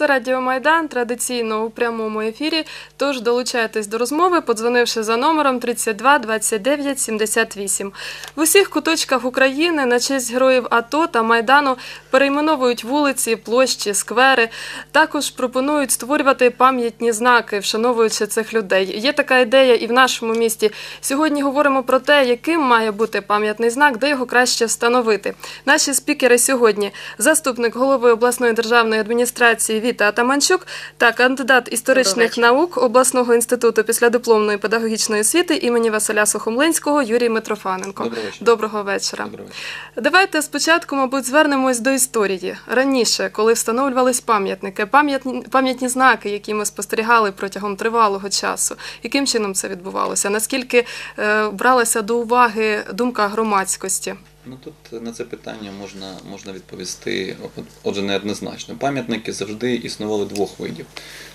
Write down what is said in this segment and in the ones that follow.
Це Радіо Майдан традиційно у прямому ефірі. Тож долучайтесь до розмови, подзвонивши за номером 32 29 78. В усіх куточках України на честь героїв АТО та Майдану перейменовують вулиці, площі, сквери. Також пропонують створювати пам'ятні знаки, вшановуючи цих людей. Є така ідея і в нашому місті. Сьогодні говоримо про те, яким має бути пам'ятний знак, де його краще встановити. Наші спікери сьогодні заступник голови обласної державної адміністрації Віта Атаманчук та кандидат історичних наук обласного інституту післядипломної педагогічної освіти імені Василя Сухомлинського Юрій Митрофаненко. Доброго вечора. Доброго вечора. Доброго вечора. Давайте спочатку, мабуть, звернемось до історії. Раніше, коли встановлювались пам'ятники, пам'ятні, пам'ятні знаки, які ми спостерігали протягом тривалого часу, яким чином це відбувалося? Наскільки е, бралася до уваги думка громадськості? Ну тут на це питання можна, можна відповісти от- отже неоднозначно. Пам'ятники завжди існували двох видів.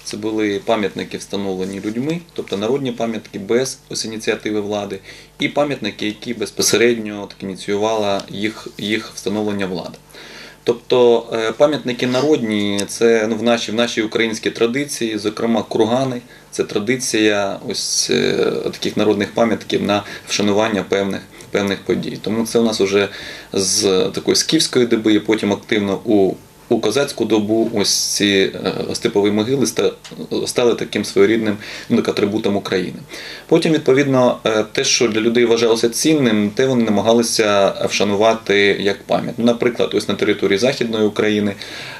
Це були пам'ятники, встановлені людьми, тобто народні пам'ятники без ось ініціативи влади, і пам'ятники, які безпосередньо так ініціювала їх, їх встановлення влада. Тобто е, пам'ятники народні, це ну, в нашій, в нашій українській традиції, зокрема кургани, це традиція ось е, таких народних пам'ятків на вшанування певних, певних подій. Тому це у нас вже з такої скіфської доби, потім активно у, у козацьку добу ось ці е, степові могили ста- стали таким своєрідним ну, так, атрибутом України. Потім, відповідно, е, те, що для людей вважалося цінним, те вони намагалися вшанувати як пам'ять. Ну, Наприклад, ось на території Західної України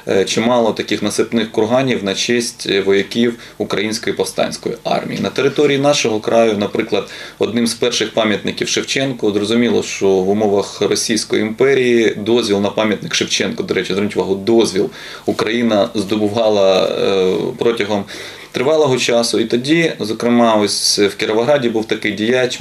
е, чимало таких насипних курганів на честь вояків Української повстанської армії. На території нашого краю, наприклад, одним з перших пам'ятників Шевченку, зрозуміло, що в умовах Російської імперії дозвіл на пам'ятник Шевченко, до речі, зверніть увагу, дозвіл. Україна здобувала е, протягом тривалого часу. І тоді, зокрема, ось в Кіровограді був такий діяч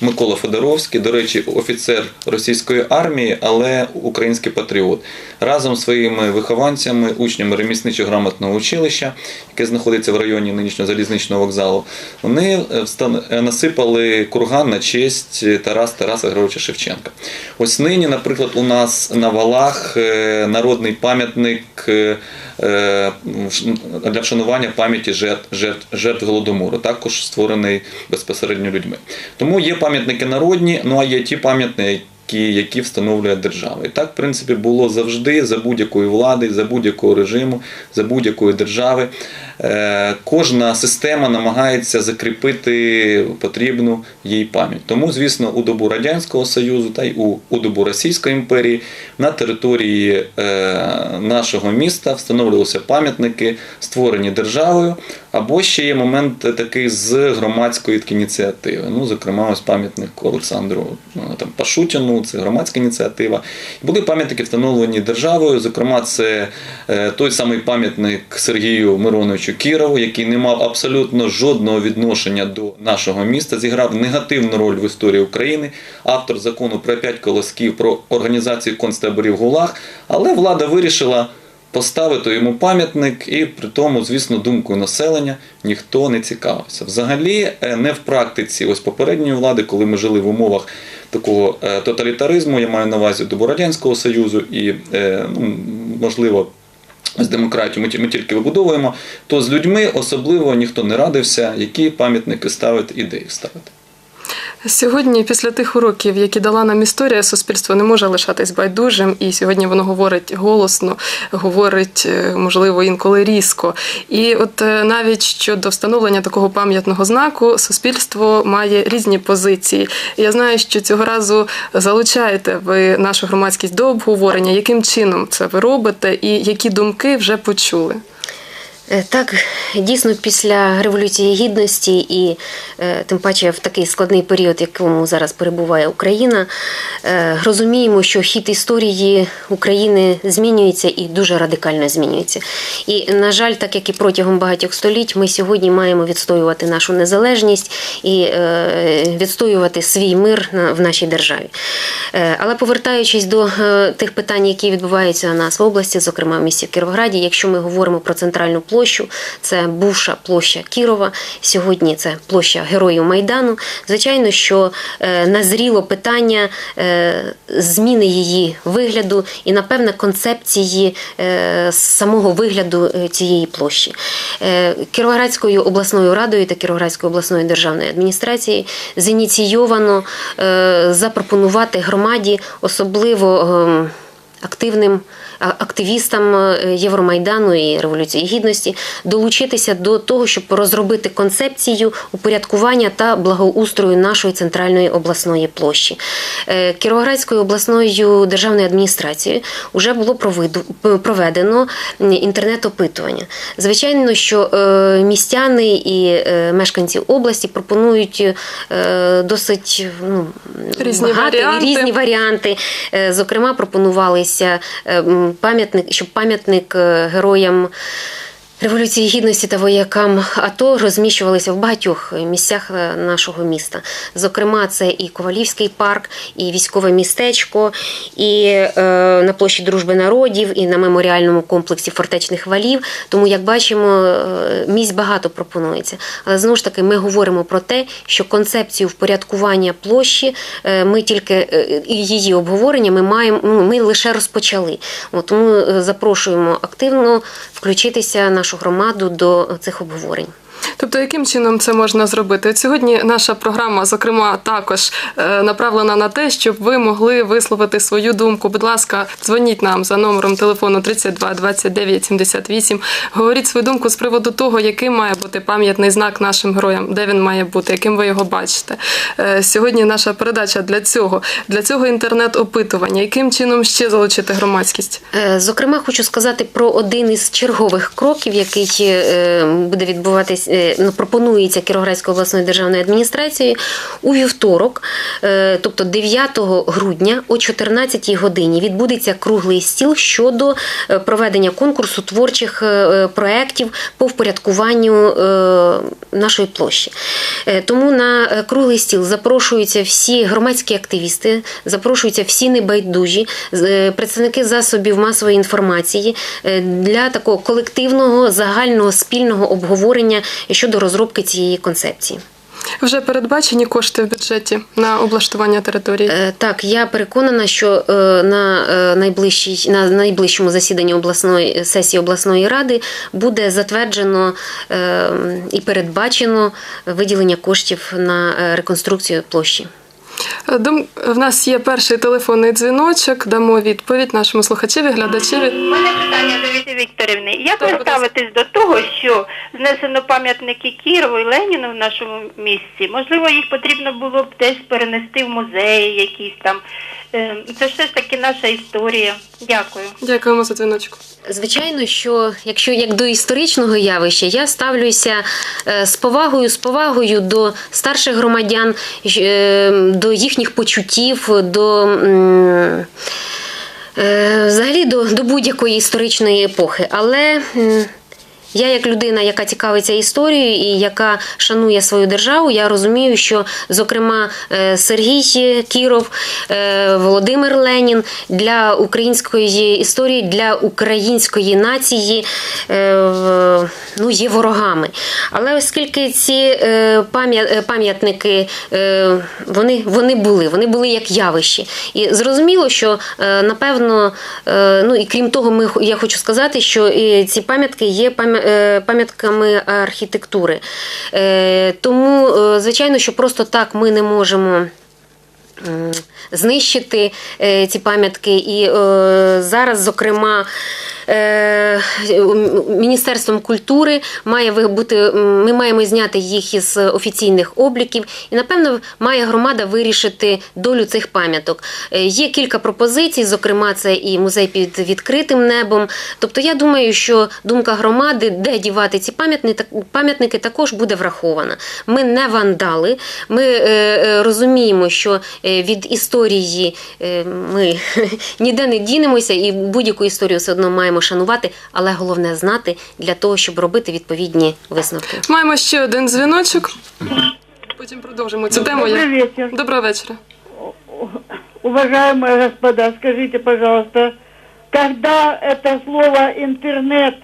Микола Федоровський, до речі, офіцер російської армії, але український патріот. Разом з своїми вихованцями, учнями ремісничо-грамотного училища, яке знаходиться в районі нинішнього залізничного вокзалу, вони е, е, насипали курган на честь Тарас Тараса Григоровича Шевченка. Ось нині, наприклад, у нас на валах е, народний пам'ятник. е, е, для вшанування пам'яті жертв, жертв, жертв голодомору, також створений безпосередньо людьми. Тому є пам'ятники народні, ну а є ті пам'ятники. Які, які встановлює держава. І так, в принципі, було завжди за будь-якої влади, за будь-якого режиму, за будь-якої держави. Е, кожна система намагається закріпити потрібну їй пам'ять. Тому, звісно, у добу Радянського Союзу та й у, у добу Російської імперії на території е, нашого міста встановлювалися пам'ятники, створені державою, або ще є момент такий з громадської таки ініціативи. Ну, зокрема, ось пам'ятник Олександру ну, там, Пашутіну, це громадська ініціатива. Були пам'ятники встановлені державою. Зокрема, це е, той самий пам'ятник Сергію Мироновичу Кірову, який не мав абсолютно жодного відношення до нашого міста, зіграв негативну роль в історії України, автор закону про п'ять колосків про організацію концтаборів ГУЛАГ, але влада вирішила. Поставити йому пам'ятник, і при тому, звісно, думкою населення ніхто не цікавився. Взагалі, е, не в практиці ось попередньої влади, коли ми жили в умовах такого е, тоталітаризму, я маю на увазі добу Радянського Союзу і, е, ну, можливо, з демократію ми, тільки вибудовуємо, то з людьми особливо ніхто не радився, які пам'ятники ставити, ідеї ставити. Сьогодні, після тих уроків, які дала нам історія, суспільство не може лишатись байдужим, і сьогодні воно говорить голосно, говорить, е, можливо, інколи різко. І от е, навіть щодо встановлення такого пам'ятного знаку, суспільство має різні позиції. Я знаю, що цього разу залучаєте ви нашу громадськість до обговорення, яким чином це ви робите, і які думки вже почули. Е, Так, дійсно, після Революції Гідності і е, тим паче в такий складний період, в якому зараз перебуває Україна, е, розуміємо, що хід історії України змінюється і дуже радикально змінюється. І, на жаль, так як і протягом багатьох століть, ми сьогодні маємо відстоювати нашу незалежність і відстоювати свій мир в нашій державі. Але повертаючись до тих питань, які відбуваються у нас в області, зокрема в місті Кіровограді, якщо ми говоримо про центральну площу, площу. Це бувша площа Кірова. Сьогодні це площа Героїв Майдану. Звичайно, що е, назріло питання е, зміни її вигляду і, напевне, концепції е, самого вигляду цієї площі. Кіровоградською обласною радою та Кіровоградською обласною державною адміністрацією зініційовано запропонувати громаді особливо. ем, Активним активістам е, Євромайдану і Революції Гідності долучитися до того, щоб розробити концепцію упорядкування та благоустрою нашої центральної обласної площі. Е, Кіровоградською обласною державною адміністрацією вже було проведено інтернет-опитування. Звичайно, що е, містяни і мешканці області пропонують досить ну, Різні багато, варіанти. різні варіанти. Зокрема, пропонувалися е, м, пам'ятник, щоб пам'ятник е, героям. Революції гідності та воякам АТО розміщувалися в багатьох місцях е, нашого міста. Зокрема, це і Ковалівський парк, і військове містечко, і е, на площі Дружби народів, і на меморіальному комплексі фортечних валів. Тому, як бачимо, е, місць багато пропонується. Але знову ж таки, ми говоримо про те, що концепцію впорядкування площі е, ми тільки її обговорення ми маємо. ну, Ми лише розпочали. Тому запрошуємо активно включитися нашу громаду до цих обговорень. Тобто, яким чином це можна зробити? От сьогодні наша програма, зокрема, також е, направлена на те, щоб ви могли висловити свою думку. Будь ласка, дзвоніть нам за номером телефону 32 29 78. Говоріть свою думку з приводу того, яким має бути пам'ятний знак нашим героям, де він має бути, яким ви його бачите. Е, Сьогодні наша передача для цього, для цього інтернет-опитування. Яким чином ще залучити громадськість? Е, Зокрема, хочу сказати про один із чергових кроків, який буде відбуватись, ну, пропонується Кіровоградською обласною державною адміністрацією у вівторок, е, тобто 9 грудня о 14 годині відбудеться круглий стіл щодо е, проведення конкурсу творчих е, проєктів по впорядкуванню е, нашої площі. Е, Тому на е, круглий стіл запрошуються всі громадські активісти, запрошуються всі небайдужі, е, представники засобів масової інформації е, для такого колективного загального спільного обговорення щодо розробки цієї концепції. Вже передбачені кошти в бюджеті на облаштування території. Е, Так, я переконана, що е, на е, найближчій на найближчому засіданні обласної сесії обласної ради буде затверджено і передбачено виділення коштів на реконструкцію площі. Дум... В нас є перший телефонний дзвіночок. Дамо відповідь нашому слухачеві, глядачеві. У мене питання до Віти Вікторівни. Як ви ставитесь до того, що знесено пам'ятники Кірову і Леніну в нашому місці? Можливо, їх потрібно було б десь перенести в музеї якісь там. Е, Це все ж таки наша історія. Дякую. Дякуємо за дзвіночок. Звичайно, що якщо як до історичного явища, я ставлюся е, з повагою, з повагою до старших громадян, е, до їхніх почуттів, до. е, Взагалі до, до будь-якої історичної епохи. Але я, як людина, яка цікавиться історією і яка шанує свою державу, я розумію, що, зокрема, е, Сергій Кіров, е, Володимир Ленін для української історії, для української нації е, ну, є ворогами. Але оскільки ці пам'ят- пам'ятники вони, вони були, вони були як явище. І зрозуміло, що напевно, ну і крім того, ми я хочу сказати, що ці пам'ятки є пам'я- е, пам'ятками архітектури. Е, Тому, е, звичайно, що просто так ми не можемо. Знищити е, ці пам'ятки, і е, зараз, зокрема, е, Міністерством культури має бути. Ми маємо зняти їх із офіційних обліків, і напевно має громада вирішити долю цих пам'яток. Е, Є кілька пропозицій, зокрема, це і музей під відкритим небом. Тобто, я думаю, що думка громади, де дівати ці пам'ятники, також буде врахована. Ми не вандали. Ми е, е, розуміємо, що е, від історії е, ми ніде не дінемося, і будь-яку історію все одно маємо шанувати, але головне знати для того, щоб робити відповідні висновки. Маємо ще один дзвіночок. Потім продовжимо цю тему. Я- Добрый вечер. Доброго вечора. Уважаемые господа, скажите, пожалуйста, когда это слово интернет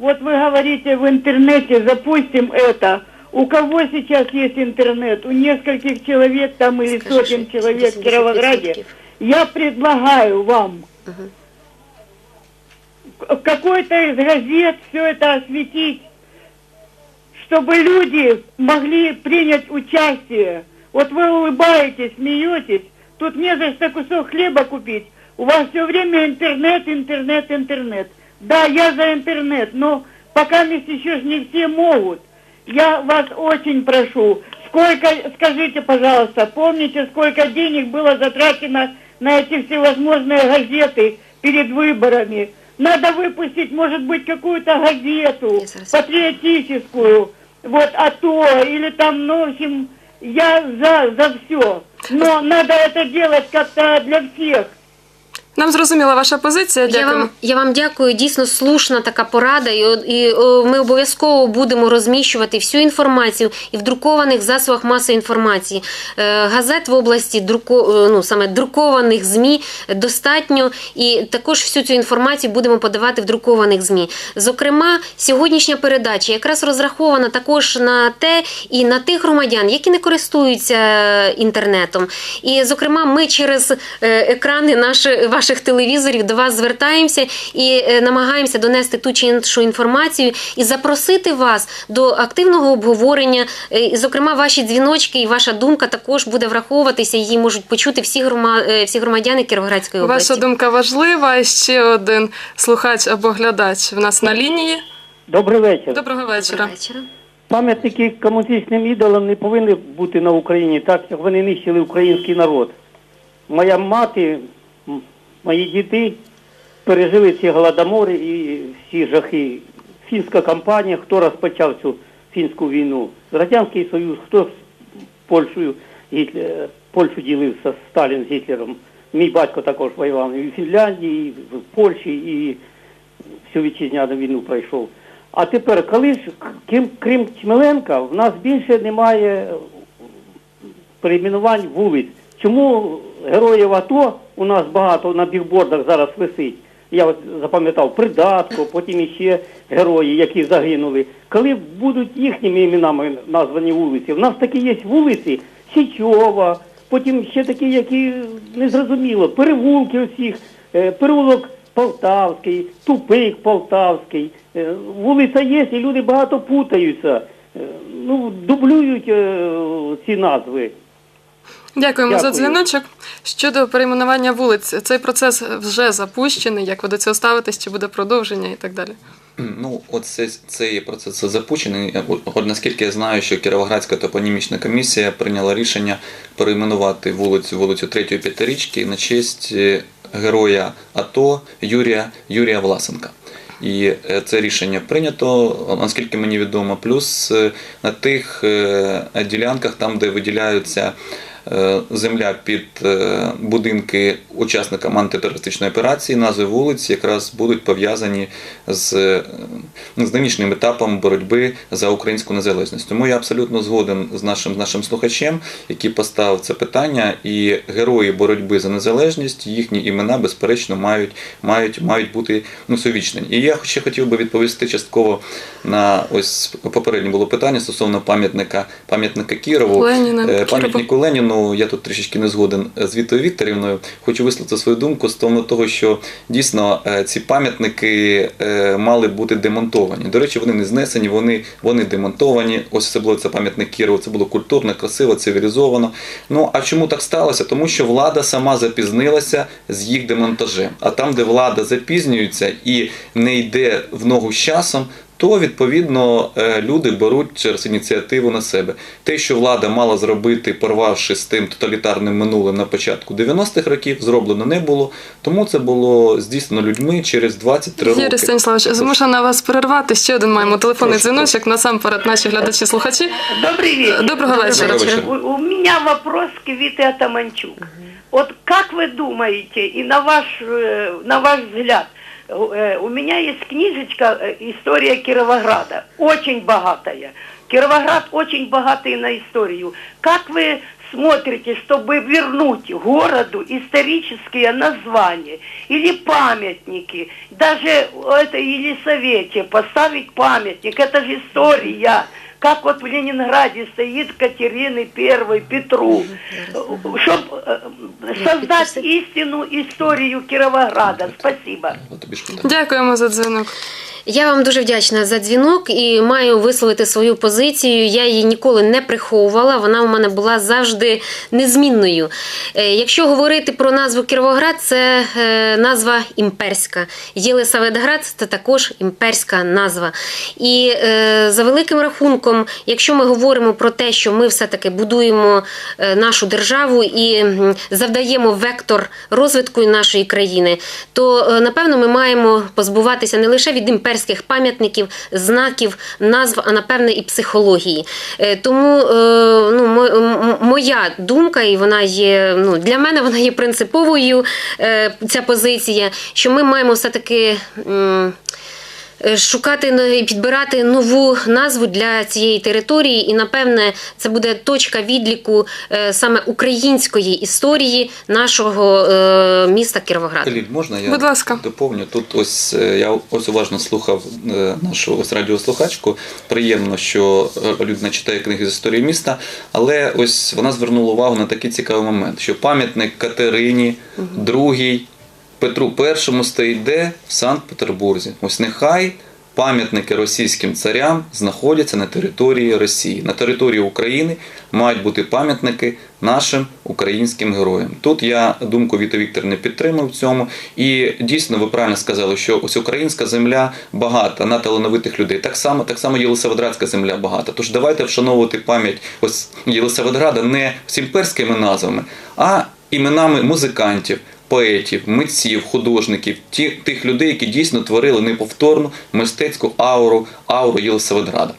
Вот вы говорите в интернете, запустим это. У кого сейчас есть интернет? У нескольких человек там или Скажи, сотен что человек в 80%. Кировограде. Я предлагаю вам Мгм. Какой-то из газет все это осветить, чтобы люди могли принять участие. Вот вы улыбаетесь, смеетесь, тут не за что кусок хлеба купить. У вас все время интернет, интернет, интернет. Да, я за интернет, но пока еще ж не все могут. Я вас очень прошу, сколько, скажите, пожалуйста, помните, сколько денег было затрачено на эти всевозможные газеты перед выборами? Надо выпустить, может быть, какую-то газету Я зараз- патриотическую, вот, а то, или там, ну, в общем, я за, за все. Но надо это делать как-то для всех. Нам зрозуміла ваша позиція. Я вам, я вам дякую. Дійсно слушна така порада. І, і о, ми обов'язково будемо розміщувати всю інформацію і в друкованих засобах масової інформації. Е, газет в області друко, е, ну, саме друкованих ЗМІ достатньо. І також всю цю інформацію будемо подавати в друкованих ЗМІ. Зокрема, сьогоднішня передача якраз розрахована також на те і на тих громадян, які не користуються інтернетом. І, зокрема, ми через е, екрани наших ваших телевізорів до вас звертаємося і е, намагаємося донести ту чи іншу інформацію і запросити вас до активного обговорення. Е, І, зокрема, ваші дзвіночки і ваша думка також буде враховуватися. Її можуть почути всі грома, е, всі громадяни Кіровоградської області. Ваша думка важлива. І ще один слухач або глядач в нас на лінії. Добрий вечір. Доброго вечора. Доброго вечора. Пам'ятники комуністичним ідолам не повинні бути на Україні, так як вони нищили український народ. Моя мати, мої діти пережили ці голодомори і всі жахи. Фінська кампанія, хто розпочав цю фінську війну? Радянський Союз, хто з Польщею Гітлер, Польщу ділився Сталін з Гітлером. Мій батько також воював і в Фінляндії, і в Польщі, і всю вітчизняну війну пройшов. А тепер, коли ж крім, крім Чмеленка, в нас більше немає перейменувань вулиць. Чому героїв АТО у нас багато на бігбордах зараз висить? Я от запам'ятав Придатко, потім іще герої, які загинули. Коли будуть їхніми іменами названі вулиці, в нас такі є вулиці Січова, потім ще такі, які незрозуміло, перевулки усіх, е, переулок Полтавський, тупик Полтавський. Е, Вулиця є, і люди багато путаються. Е, Ну, дублюють ці назви. Дякуємо за дзвіночок. Щодо перейменування вулиць, цей процес вже запущений. Як ви до цього ставитесь, чи буде продовження і так далі? Ну, от це, цей процес запущений. От, наскільки я знаю, що Кіровоградська топонімічна комісія прийняла рішення перейменувати вулицю вулицю 3 П'ятирічки на честь е, героя АТО Юрія Юрія Власенка. І е, це рішення прийнято, наскільки мені відомо. Плюс е, на тих ділянках, там, де виділяються земля під е, будинки учасникам антитерористичної операції, назви вулиць якраз будуть пов'язані з, е, з нинішнім етапом боротьби за українську незалежність. Тому я абсолютно згоден з нашим, з нашим слухачем, який поставив це питання, і герої боротьби за незалежність, їхні імена, безперечно, мають, мають, мають бути ну, совічнені. І я ще хотів би відповісти частково на ось попереднє було питання стосовно пам'ятника пам'ятника Кірову. Леніна, Е, Кірову. Пам'ятнику Леніну я тут трішечки не згоден з Вітою Вікторівною. Хочу висловити свою думку стосовно того, що дійсно е, ці пам'ятники е, мали бути демонтовані. До речі, вони не знесені, вони, вони демонтовані. Ось особливо це пам'ятник Кірову. Це було культурно, красиво, цивілізовано. Ну а чому так сталося? Тому що влада сама запізнилася з їх демонтажем. А там, де влада запізнюється і не йде в ногу з часом То відповідно е, люди беруть через ініціативу на себе. Те, що влада мала зробити, порвавши з тим тоталітарним минулим на початку 90-х років, зроблено не було. Тому це було здійснено людьми через 23 роки. Юрій Станіславович, Тож, змушена вас перервати. Ще один маємо телефонний Прошу, дзвіночок. Насамперед, наші глядачі-слухачі. Добрый вечер. Доброго вечора. Доброго вечора. У, у меня вопрос к Вите Атаманчук. Вот как вы думаете, и на ваш, э, на ваш взгляд, э, у меня есть книжечка э, «История Кировограда», очень богатая. Кировоград очень богатый на историю. Как вы смотрите, чтобы вернуть городу исторические названия или памятники, даже это Елисавете поставить памятник, это же история. Как вот в Ленинграде стоит Катерины Первой, Петру, чтобы создать истинную историю Кировограда. Спасибо. Дякуємо за дзвінок. Я вам дуже вдячна за дзвінок і маю висловити свою позицію. Я її ніколи не приховувала. Вона у мене була завжди незмінною. Е, Якщо говорити про назву Кіровоград, це е, назва імперська. Єлисаветград це також імперська назва. І е, за великим рахунком, якщо ми говоримо про те, що ми все-таки будуємо нашу державу і завдаємо вектор розвитку нашої країни, то напевно ми маємо позбуватися не лише від імперських пам'ятників, знаків, назв, а напевне і психології. Е, Тому е, ну, моя думка, і вона є ну, для мене вона є принциповою, е, ця позиція, що ми маємо все-таки. м, е, Шукати ну, і підбирати нову назву для цієї території, і напевне це буде точка відліку е, саме української історії нашого е, міста Кіровоград. Ліль, можна я Будь ласка. доповню? Тут ось е, я ось уважно слухав е, нашу ось радіослухачку. Приємно, що е, людина читає книги з історії міста, але ось вона звернула увагу на такий цікавий момент, що пам'ятник Катерині, другий, Петру І стоїть де? В Санкт-Петербурзі. Ось нехай пам'ятники російським царям знаходяться на території Росії. На території України мають бути пам'ятники нашим українським героям. Тут я думку Віта Віктор не підтримав в цьому. І дійсно ви правильно сказали, що ось українська земля багата на талановитих людей. Так само, так само Єлисаветградська земля багата. Тож давайте вшановувати пам'ять ось Єлисаветграда не з імперськими назвами, а іменами музикантів. Поетів, митців, художників, ті, тих людей, які дійсно творили неповторну мистецьку ауру, ауру Єлисаветграда.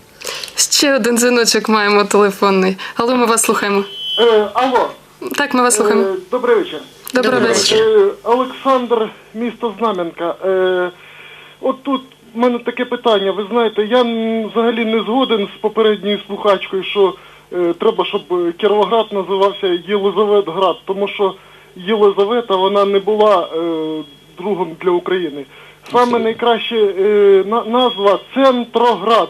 Ще один дзвіночок маємо телефонний. Алло, ми вас слухаємо. Е, алло, Так, ми вас слухаємо. е, добрий вечір. Доброго вечора. Е, Олександр, місто Знам'янка. Е, от тут в мене таке питання. Ви знаєте, я взагалі не згоден з попередньою слухачкою, що е, треба, щоб Кіровоград називався Єлизаветград, тому що Єлизавета вона не була е, другом для України. Саме найкраща е, на- назва Центроград,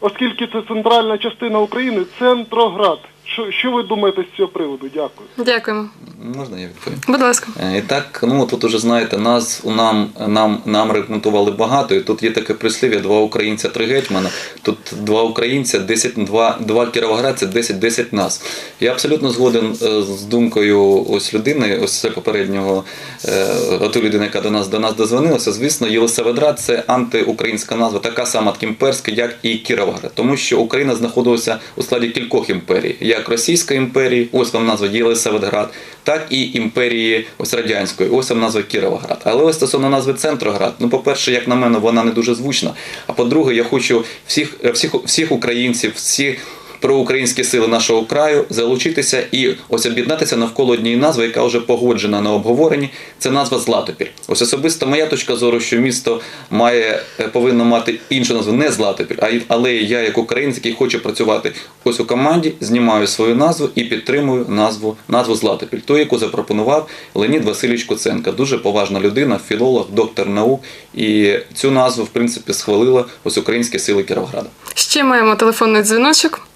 оскільки це центральна частина України, Центроград. Що, що ви думаєте з цього приводу? Дякую. Дякуємо. Можна я відповім? Будь ласка. Е, І так, ну тут уже знаєте, нас у нам нам нам рекомендували багато. І тут є таке прислів'я: два українця, три гетьмана. Тут два українця, 10, два, два кіровоградця, 10, 10 нас. Я абсолютно згоден е, з думкою ось людини, ось це попереднього е, ту людини, яка до нас до нас дозвонилася. Звісно, Єлисаветград – це антиукраїнська назва, така сама імперська, як і Кіровоград, тому що Україна знаходилася у складі кількох імперій, як Російської імперії, ось вам назва Єлисаветград, так і імперії ось радянської, ось вам назва Кіровоград. Але ось стосовно назви Центроград, ну, по-перше, як на мене, вона не дуже звучна. А по-друге, я хочу всіх, всіх, всіх українців, всіх проукраїнські сили нашого краю залучитися і ось об'єднатися навколо однієї назви, яка вже погоджена на обговоренні. Це назва Златопіль. Ось особисто моя точка зору, що місто має е, повинно мати іншу назву, не Златопіль, а але я, як українець, який хоче працювати ось у команді, знімаю свою назву і підтримую назву назву Златопіль, ту, яку запропонував Леонід Васильович Куценко. Дуже поважна людина, філолог, доктор наук. І цю назву, в принципі, схвалила ось українські сили Кіровграда. Ще маємо телефонний дзвіночок.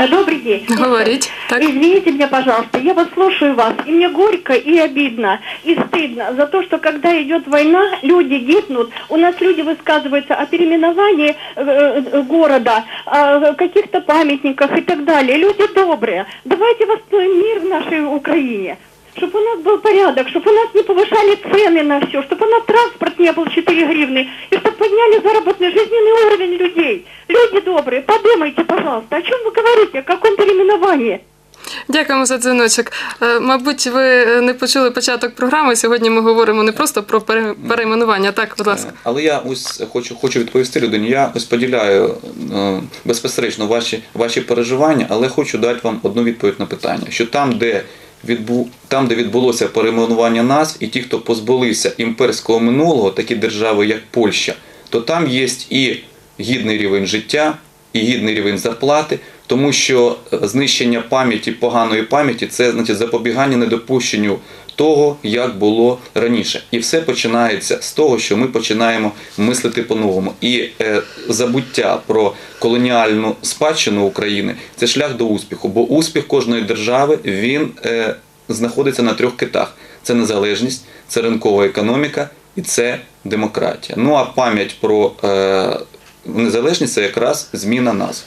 Э, Добрый день. Говоріть. Так. Извините меня, пожалуйста, я вот слушаю вас, и мне горько и обидно, и стыдно за то, что когда идет война, люди гибнут, у нас люди высказываются о переименовании э, э, города, о каких-то памятниках и так далее. Люди добрые. Давайте восстановим мир в нашей Украине. Чтобы у нас был порядок, чтобы у нас не повышали цены на все, чтобы у нас транспорт не был 4 гривны, и чтобы подняли заработный жизненный уровень людей. Люди добрые, подумайте, пожалуйста, о чем вы говорите, о каком переименовании? Дякуємо за дзвіночок. Е, Мабуть, ви не почули початок програми. Сьогодні ми говоримо не просто про пере- перейменування. Так, будь ласка. Е, Але я ось хочу, хочу відповісти людині. Я ось поділяю е, безпосередньо ваші, ваші переживання, але хочу дати вам одну відповідь на питання: що там, де відбу, там, де відбулося перейменування назв, і ті, хто позбулися імперського минулого, такі держави, як Польща, то там є і гідний рівень життя, і гідний рівень зарплати. тому що е, знищення пам'яті, поганої пам'яті це значить запобігання недопущенню того, як було раніше. І все починається з того, що ми починаємо мислити по-новому. І е, забуття про колоніальну спадщину України це шлях до успіху. Бо успіх кожної держави він е, знаходиться на трьох китах: це незалежність, це ринкова економіка і це демократія. Ну а пам'ять про е, незалежність це якраз зміна назв.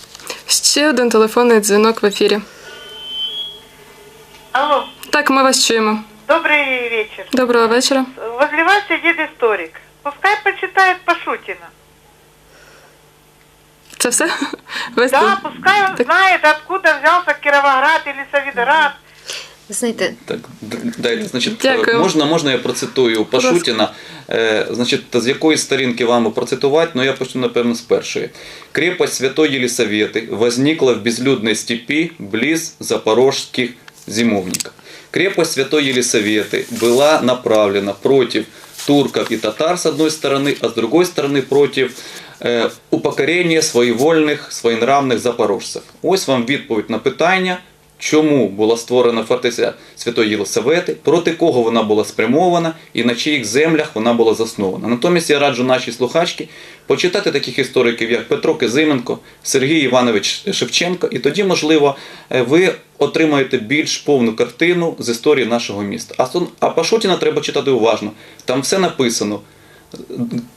Ще один телефонний дзвінок в ефірі. Алло, Так, ми вас чуємо. добрый вечер. Доброго вечора. Возле вас сидит историк. Пускай почитает Пашутина. Це все? Весь Да, пускай он Так. знает, откуда взялся Кировоград или Савидорад. Ви знаєте, Так, д- дайте, значить, Дякую. е, можна, можна я процитую Пашутіна. Е, значить, з якої сторінки вам процитувати, ну я почну, напевно, з першої. Крепость Святой Єлисавети возникла в безлюдной степи близ запорожских зимовников. Крепость Святой Елисаветы была направлена против турков и татар с одной стороны, а с другой стороны против е, упокорення своєвольних, своєнравних запорожців. Ось вам відповідь на питання, чому була створена фортеця Святої Єлисавети, проти кого вона була спрямована і на чиїх землях вона була заснована. Натомість я раджу нашій слухачці почитати таких істориків, як Петро Кизименко, Сергій Іванович Шевченко, і тоді, можливо, е, ви отримаєте більш повну картину з історії нашого міста. А Пашутіна треба читати уважно. Там все написано.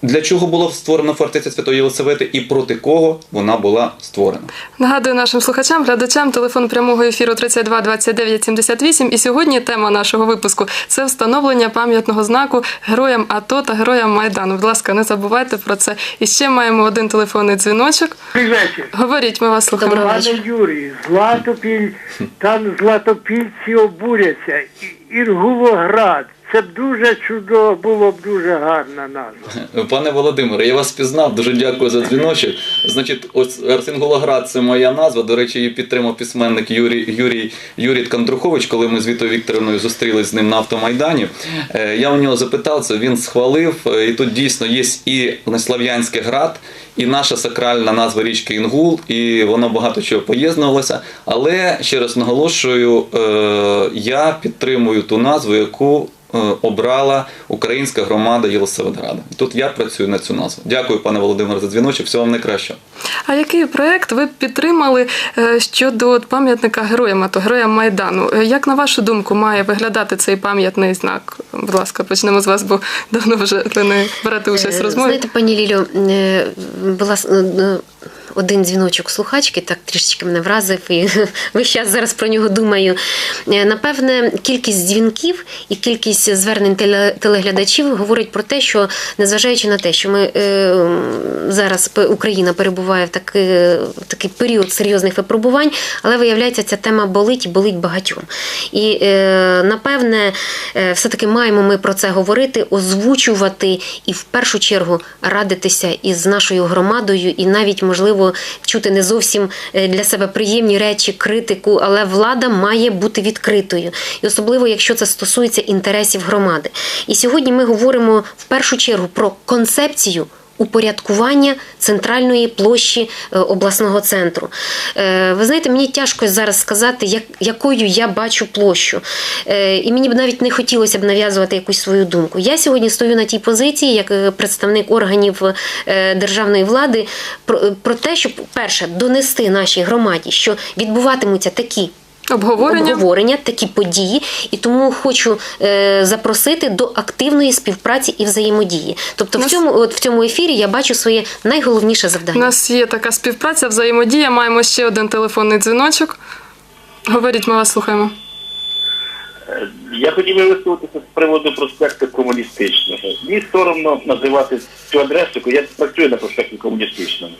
Для чого була створена фортеця Святої Єлисавети і проти кого вона була створена? Нагадую нашим слухачам, глядачам, телефон прямого ефіру 32 29 78. І сьогодні тема нашого випуску це встановлення пам'ятного знаку героям АТО та героям Майдану. Будь ласка, не забувайте про це. І ще маємо один телефонний дзвіночок. Добрий. Говоріть, ми вас слухаємо. Пане вечора. Юрій, Златопіль, там Златопільці обуряться. І- Інгулоград. Це б дуже чудово, було б дуже гарна назва. Пане Володимире, я вас пізнав. Дуже дякую за дзвіночок. Значить, ось Арсенголоград це моя назва. До речі, її підтримав письменник Юрій Юрій Юрій Ткандрухович, коли ми з Вітою Вікторовною зустрілись з ним на автомайдані. Е, Я у нього запитав це, він схвалив. е, І тут дійсно є і Слав'янський град, і наша сакральна назва річки Інгул, і воно багато чого поєднувалося. Але ще раз наголошую, е, я підтримую ту назву, яку обрала українська громада Єлисаветграда. Тут я працюю на цю назву. Дякую, пане Володимире, за дзвіночок. Всього вам найкращого. А який проект ви підтримали е, щодо пам'ятника героям АТО, героям Майдану? Е, Як на вашу думку має виглядати цей пам'ятний знак? Будь ласка, почнемо з вас, бо давно вже не берете участь в Е, розмові. Знаєте, пані Лілю, е, була е, один дзвіночок слухачки, так трішечки мене вразив, і весь час зараз про нього думаю. Е, Напевне, кількість дзвінків і кількість звернень теле- телеглядачів говорить про те, що незважаючи на те, що ми е, зараз Україна перебуває в такий, такий період серйозних випробувань, але виявляється, ця тема болить і болить багатьом. І е, напевне, все-таки маємо ми про це говорити, озвучувати і в першу чергу радитися із нашою громадою, і навіть можливо чути не зовсім е, для себе приємні речі, критику, але влада має бути відкритою, і особливо якщо це стосується інтересів громади. І сьогодні ми говоримо в першу чергу про концепцію упорядкування центральної площі е, обласного центру. Е, Ви знаєте, мені тяжко зараз сказати, як, якою я бачу площу. Е, І мені б навіть не хотілося б нав'язувати якусь свою думку. Я сьогодні стою на тій позиції, як представник органів державної влади, про те, щоб перше донести нашій громаді, що відбуватимуться такі Обговорення. обговорення, такі події, і тому хочу е, запросити до активної співпраці і взаємодії. Тобто, в цьому от в цьому ефірі я бачу своє найголовніше завдання. У нас є така співпраця, взаємодія. Маємо ще один телефонний дзвіночок. Говоріть, ми вас слухаємо. Е, Я хотів би висловитися з приводу проспекту комуністичного. Мені соромно називати цю адресу, я працюю на проспекті комуністичному.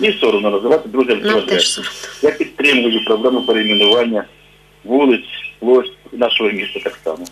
Мені соромно називати друзям цю Нам адресу. Я підтримую проблему перейменування вулиць, площ нашого міста так само.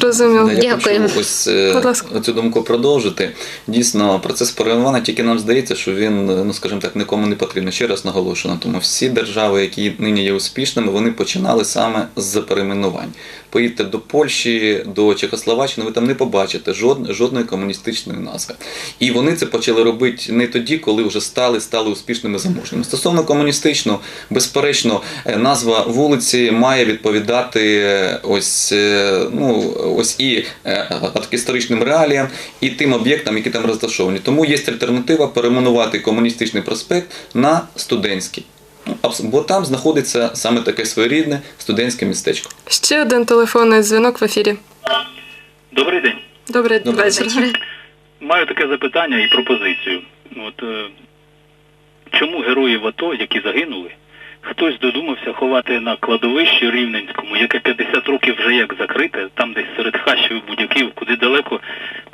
Зрозуміло. Я Дякуємо. хочу ось е, цю думку продовжити. Дійсно, процес перейменування тільки нам здається, що він, е, ну скажімо так, нікому не потрібен. Ще раз наголошую на тому, всі держави, які нині є успішними, вони починали саме з перейменувань. Поїдьте до Польщі, до Чехословаччини, ви там не побачите жод, жодної комуністичної назви. І вони це почали робити не тоді, коли вже стали, стали успішними заможними. Стосовно комуністичного, безперечно, е, назва вулиці має відповідати ось, ну, ось і е, історичним реаліям, і тим об'єктам, які там розташовані. Тому є альтернатива перейменувати комуністичний проспект на студентський. Ну, Бо там знаходиться саме таке своєрідне студентське містечко. Ще один телефонний дзвінок в ефірі. Добрий день. Добрий Добрий вечір. Маю таке запитання і пропозицію. От е, чому героїв АТО, які загинули, хтось додумався ховати на кладовищі Рівненському, яке 50 років вже як закрите, там десь серед хащів і будяків, куди далеко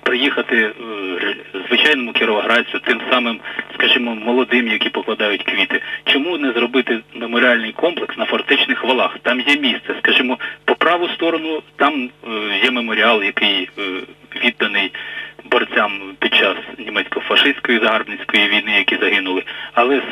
приїхати е, звичайному кіровоградцю, тим самим, скажімо, молодим, які покладають квіти. Чому не зробити меморіальний комплекс на фортечних валах? Там є місце, скажімо, по праву сторону там е, є меморіал, який е, відданий борцям під час німецько-фашистської загарбницької війни, які загинули. Але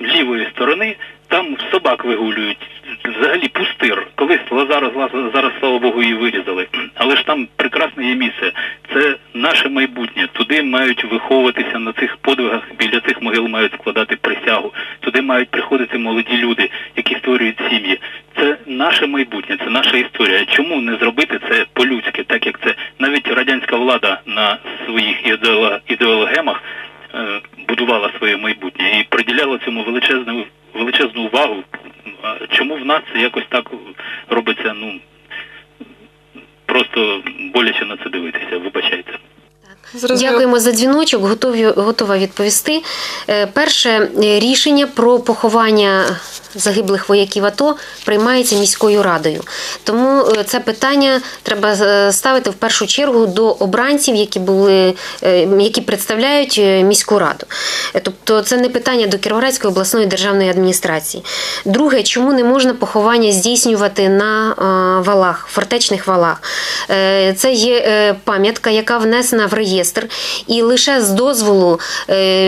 з лівої сторони там собак вигулюють. Взагалі пустир. Колись Лазара зараз, слава Богу, її вирізали. Але ж там прекрасне є місце. Це наше майбутнє. Туди мають виховуватися на цих подвигах, біля цих могил мають складати присягу. Туди мають приходити молоді люди, які створюють сім'ї. Це наше майбутнє, це наша історія. Чому не зробити це по-людськи, так як це навіть радянська влада на своїх ідеологемах е, будувала своє майбутнє і приділяла цьому величезну величезну увагу. Чому в нас це якось так робиться? Ну просто боляче на це дивитися. Вибачайте. Зрозуміло. Дякуємо за дзвіночок. Готові готова відповісти. Е, Перше е, рішення про поховання загиблих вояків АТО приймається міською радою. Тому е, це питання треба е, ставити в першу чергу до обранців, які були е, які представляють міську раду. Тобто це не питання до Кіровоградської обласної державної адміністрації. Друге, чому не можна поховання здійснювати на валах, фортечних валах? Це є пам'ятка, яка внесена в реєстр, і лише з дозволу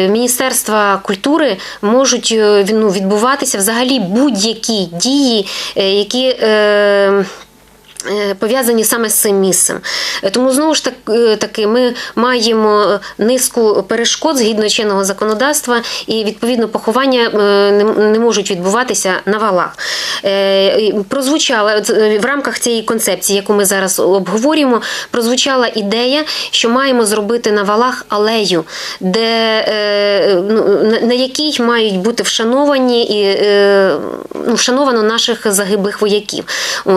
Міністерства культури можуть ну, відбуватися взагалі будь-які дії, е, які. е, Пов'язані саме з цим місцем. Е, Тому знову ж е, таки ми маємо низку перешкод згідно чинного законодавства, і відповідно поховання е, не, можуть відбуватися на валах. Е, Прозвучала е, в рамках цієї концепції, яку ми зараз обговорюємо, прозвучала ідея, що маємо зробити на валах алею, де е, ну, на- якій мають бути вшановані і е, ну, вшановано наших загиблих вояків.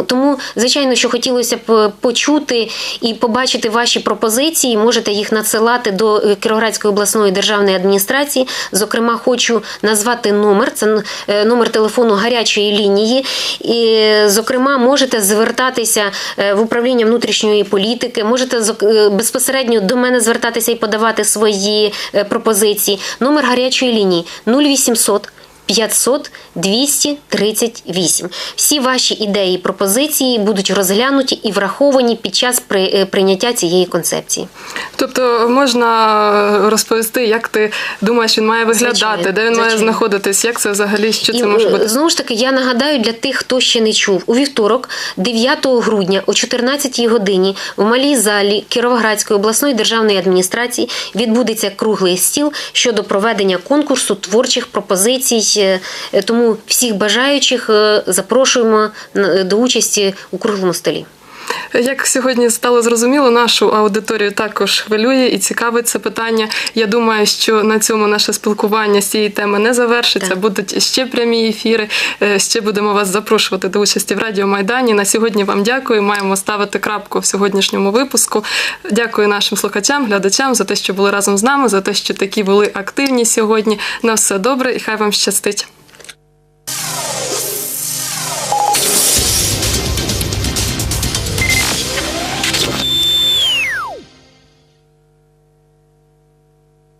Тому, звичайно, що хотілося б почути і побачити ваші пропозиції. Можете їх надсилати до е, Кіровоградської обласної державної адміністрації. Зокрема, хочу назвати номер. Це е, номер телефону гарячої лінії. І, зокрема, можете звертатися е, в управління внутрішньої політики, можете е, безпосередньо до мене звертатися і подавати свої е, пропозиції. Номер гарячої лінії 0800 500 238. Всі ваші ідеї і пропозиції будуть розглянуті і враховані під час е, прийняття цієї концепції. Тобто можна розповісти, як ти думаєш, він має виглядати, Звичайно, де він має знаходитись, як це взагалі, що І це може е, бути? знову ж таки, я нагадаю для тих, хто ще не чув. У вівторок, 9 грудня о 14 годині в малій залі Кіровоградської обласної державної адміністрації відбудеться круглий стіл щодо проведення конкурсу творчих пропозицій. Е, е, Тому всіх бажаючих е, запрошуємо на- до участі у круглому столі. Як сьогодні стало зрозуміло, нашу аудиторію також хвилює і цікавить це питання. Я думаю, що на цьому наше спілкування з цієї теми не завершиться. Так. Будуть ще прямі ефіри. Е, Ще будемо вас запрошувати до участі в Радіо Майдані. На сьогодні вам дякую. Маємо ставити крапку в сьогоднішньому випуску. Дякую нашим слухачам, глядачам за те, що були разом з нами, за те, що такі були активні сьогодні. На все добре і хай вам щастить.